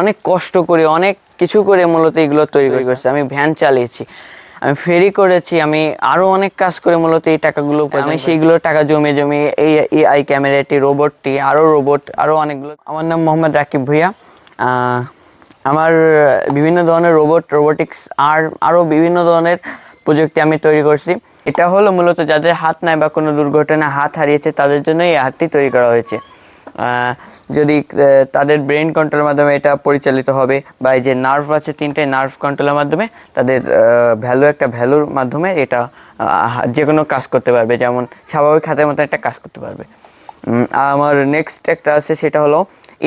অনেক কষ্ট করে অনেক কিছু করে মূলত এগুলো তৈরি করছি। আমি ভ্যান চালিয়েছি আমি ফেরি করেছি আমি আরও অনেক কাজ করে মূলত এই টাকাগুলো আমি সেইগুলো টাকা জমে জমে এই এআই ক্যামেরাটি রোবটটি আরও রোবট আরও অনেকগুলো। আমার নাম মোহাম্মদ রাকিব ভুইয়া। আহ, আমার বিভিন্ন ধরনের রোবট রোবোটিক্স আর আরও বিভিন্ন ধরনের প্রযুক্তি আমি তৈরি করছি। এটা হলো মূলত যাদের হাত নাই বা কোনো দুর্ঘটনায় হাত হারিয়েছে তাদের জন্য এই হাতটি তৈরি করা হয়েছে। যদি তাদের ব্রেন কন্ট্রোলের মাধ্যমে এটা পরিচালিত হবে বা এই যে নার্ভ আছে তিনটে নার্ভ কন্ট্রোলের মাধ্যমে তাদের ভ্যালু একটা ভ্যালুর মাধ্যমে এটা যে কোনো কাজ করতে পারবে। যেমন স্বাভাবিক হাতের মতো একটা কাজ করতে পারবে। আমার নেক্সট একটা আছে, সেটা হলো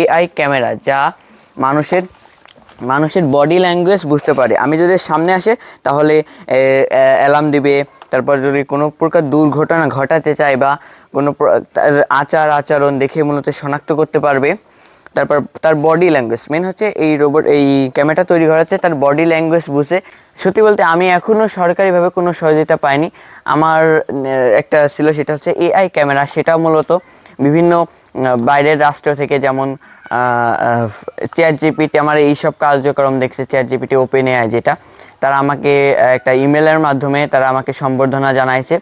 এআই ক্যামেরা যা মানুষের মানুষের বডি ল্যাঙ্গুয়েজ বুঝতে পারে। আমি যদি সামনে আসে, তাহলে অ্যালার্ম দিবে, তারপর যদি কোনো প্রকার দুর্ঘটনা ঘটাতে চায় বা কোনো তার আচার আচরণ দেখে মূলত শনাক্ত করতে পারবে, তারপর তার বডি ল্যাঙ্গুয়েজ মেন হচ্ছে এই রোবট এই ক্যামেরাটা তৈরি করা হচ্ছে তার বডি ল্যাঙ্গুয়েজ বুঝে। সত্যি বলতে আমি এখনও সরকারিভাবে কোনো সহযোগিতা পাইনি। আমার একটা ছিল সেটা হচ্ছে এআই ক্যামেরা সেটা মূলত বিভিন্ন, বাইরের রাষ্ট্র থেকে যেমন চেয়ার জিপিটি আমার এইসব কার্যক্রম দেখছে চেয়ার জিপিটি ওপেন এআই যেটা, তারা আমাকে একটা ইমেলের মাধ্যমে তারা আমাকে সম্বর্ধনা জানাইছে।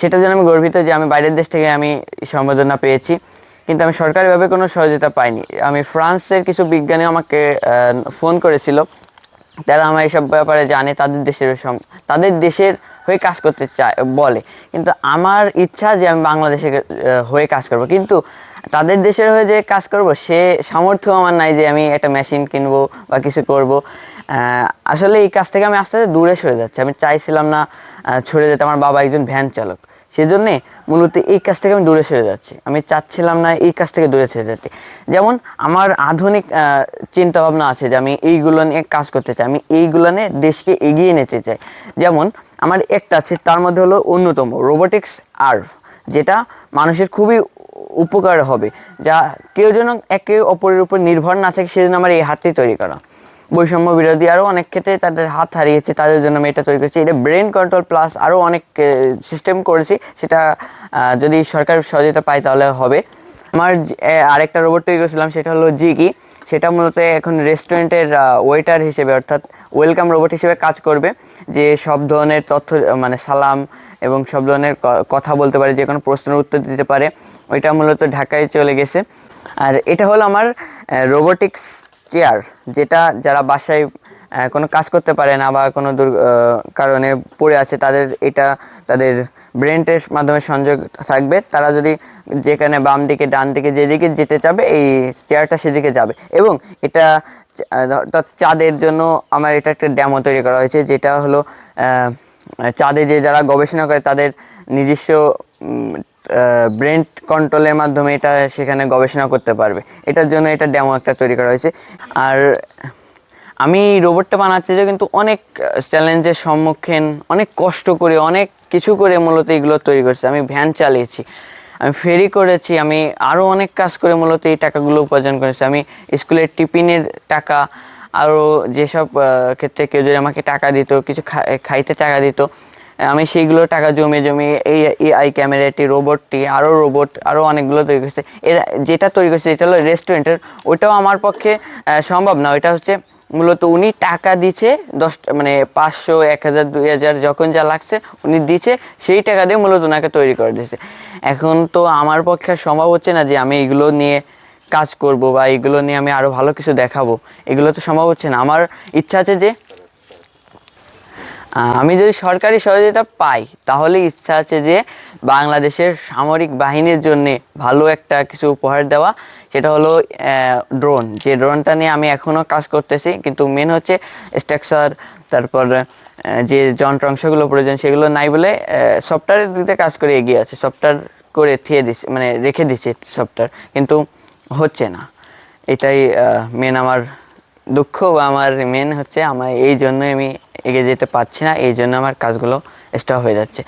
সেটার জন্য আমি গর্বিত যে আমি বাইরের দেশ থেকে আমি সম্বর্ধনা পেয়েছি, কিন্তু আমি সরকারিভাবে কোনো সহযোগিতা পাইনি। আমি ফ্রান্সের কিছু বিজ্ঞানী আমাকে ফোন করেছিল, তারা আমার এসব ব্যাপারে জানে, তাদের দেশের তাদের দেশের হয়ে কাজ করতে চায়, বলে। কিন্তু আমার ইচ্ছা যে আমি বাংলাদেশে হয়ে কাজ করব। কিন্তু তাদের দেশের হয়ে যে কাজ করব, সে সামর্থ্য আমার নাই যে আমি একটা মেশিন কিনবো বা কিছু করব। আসলে এই কাজ থেকে আমি আস্তে আস্তে দূরে সরে যাচ্ছি। আমি চাইছিলাম না ছড়ে যেতে আমার বাবা একজন ভ্যান চালক। সেজন্যে মূলত এই কাজ থেকে আমি দূরে সরে যাচ্ছি। আমি চাচ্ছিলাম না এই কাজ থেকে দূরে সরে যেতে। যেমন আমার আধুনিক চিন্তাভাবনা আছে যে আমি এইগুলো নিয়ে কাজ করতে চাই। আমি এইগুলো নিয়ে দেশকে এগিয়ে নিতে চাই। যেমন আমার একটা আছে, তার মধ্যে হলো অন্যতম রোবোটিক্স আর্ভ যেটা মানুষের খুবই উপকার হবে। যা কেউ যেন একে অপরের উপর নির্ভর না থাকে, সেজন্য আমার এই হাতটি তৈরি করা। বৈষম্য বিরোধী আরও অনেক ক্ষেত্রে তাদের হাত হারিয়েছে, তাদের জন্য আমি এটা তৈরি করেছি। এটা ব্রেন কন্ট্রোল প্লাস আরও অনেক সিস্টেম করেছি, সেটা যদি সরকার সহযোগিতা পায় তাহলে হবে। আমার আরেকটা রোবট তৈরি করেছিলাম, সেটা হলো জিকি সেটা মূলত এখন রেস্টুরেন্টের ওয়েটার হিসেবে, অর্থাৎ ওয়েলকাম রোবট হিসেবে কাজ করবে, যে সব ধরনের তথ্য মানে সালাম এবং সব ধরনের কথা বলতে পারে, যে কোনো প্রশ্নের উত্তর দিতে পারে, ওইটা মূলত ঢাকায় চলে গেছে। আর এটা হলো আমার রোবোটিক্স চেয়ার যেটা যারা বাসায় কোনো কাজ করতে পারে না বা কোনো দুর কারণে পড়ে আছে, তাদের এটা, তাদের ব্রেনটের মাধ্যমে সংযোগ থাকবে। তারা যদি যেখানে বাম দিকে ডান দিকে যেদিকে যেতে চাবে, এই চেয়ারটা সেদিকে যাবে। এবং এটা অর্থাৎ চাঁদের জন্য আমার এটা একটা ড্যামো তৈরি করা হয়েছে, যেটা হলো চাঁদে যে যারা গবেষণা করে তাদের নিজস্ব ব্রেন কন্ট্রোলের মাধ্যমে এটা সেখানে গবেষণা করতে পারবে। এটার জন্য এটা ডেমো একটা তৈরি করা হয়েছে। আর আমি রোবটটা বানাতে যে কিন্তু অনেক চ্যালেঞ্জের সম্মুখীন, অনেক কষ্ট করে, অনেক কিছু করে মূলত এগুলো তৈরি করছি। আমি ভ্যান চালিয়েছি। আমি ফেরি করেছি, আমি আরও অনেক কাজ করে মূলত এই টাকাগুলো উপার্জন করেছি। আমি স্কুলের টিফিনের টাকা আরও যেসব ক্ষেত্রে কেউ যদি আমাকে টাকা দিত, কিছু খাইতে টাকা দিত, আমি সেইগুলো টাকা জমে জমে এই এআই ক্যামেরাটি, রোবটটি আরও রোবট আরও অনেকগুলো তৈরি করছে। এরা, যেটা তৈরি করছে, এটা হলো রেস্টুরেন্টের ওইটাও আমার পক্ষে সম্ভব না। ওইটা হচ্ছে মূলত উনি টাকা দিচ্ছে দশ মানে পাঁচশো, এক হাজার, দুই হাজার, যখন যা লাগছে উনি দিচ্ছে সেই টাকা দিয়ে মূলত ওনাকে তৈরি করে দিচ্ছে এখন তো আমার পক্ষে সম্ভব হচ্ছে না যে আমি এগুলো নিয়ে কাজ করব বা এগুলো নিয়ে আমি আরও ভালো কিছু দেখাবো। এগুলো তো সম্ভব হচ্ছে না। আমার ইচ্ছা আছে যে আমি যদি সরকারি সহযোগিতা পাই, তাহলে ইচ্ছা আছে যে বাংলাদেশের সামরিক বাহিনীর জন্য ভালো একটা কিছু উপহার দেওয়া। সেটা হলো ড্রোন যে ড্রোনটা নিয়ে আমি এখনও কাজ করতেছি, কিন্তু মেন হচ্ছে স্ট্রাকচার তারপর যে যন্ত্রাংশগুলো প্রয়োজন সেগুলো নাই বলে সফটওয়্যারের দিকে কাজ করে এগিয়ে আছে। সফটওয়্যার করে থিয়ে দিছে মানে রেখে দিছে সফটওয়্যার কিন্তু হচ্ছে না। এটাই মেন আমার দুঃখ বা আমার মেন হচ্ছে, আমার এই জন্য আমি এগিয়ে যেতে পারছি না এই জন্য আমার কাজগুলো স্টপ হয়ে যাচ্ছে।